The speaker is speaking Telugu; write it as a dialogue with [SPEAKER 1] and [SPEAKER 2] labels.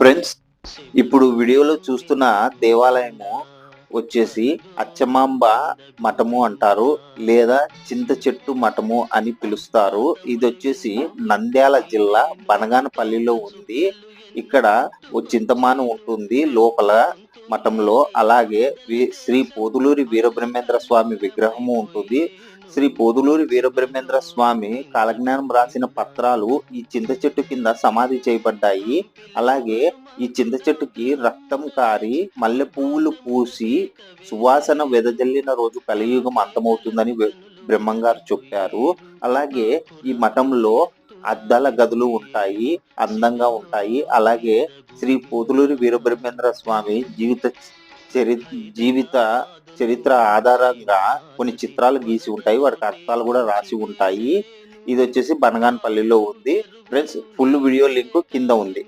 [SPEAKER 1] ఫ్రెండ్స్ ఇప్పుడు వీడియోలో చూస్తున్న దేవాలయము వచ్చేసి అచ్చమాంబ మఠము అంటారు లేదా చింత చెట్టు మఠము అని పిలుస్తారు. ఇది వచ్చేసి నంద్యాల జిల్లా బనగానపల్లిలో ఉంది. ఇక్కడ ఓ చింతమాను ఉంటుంది. లోపల మఠంలో అలాగే శ్రీ పోదులూరి వీరబ్రహ్మేంద్ర స్వామి విగ్రహము ఉంటుంది. శ్రీ పోదులూరి వీరబ్రహ్మేంద్ర స్వామి కాలజ్ఞానం రాసిన పత్రాలు ఈ చింత చెట్టు కింద సమాధి చేయబడ్డాయి. అలాగే ఈ చింత చెట్టుకి రక్తం కారి మల్లె పువ్వులు పూసి సువాసన వెదజల్లిన రోజు కలియుగం అంతమవుతుందని బ్రహ్మంగారు చెప్పారు. అలాగే ఈ మఠంలో అద్దాల గదులు ఉంటాయి అందంగా ఉంటాయి. అలాగే శ్రీ పోతులూరి వీరబ్రహ్మేంద్ర స్వామి జీవిత చరి జీవిత చరిత్ర ఆధారంగా కొన్ని చిత్రాలు గీసి ఉంటాయి. వాటికి అర్థాలు కూడా రాసి ఉంటాయి. ఇది వచ్చేసి బనగాన్పల్లిలో ఉంది. ఫ్రెండ్స్ ఫుల్ వీడియో లింక్ కింద ఉంది.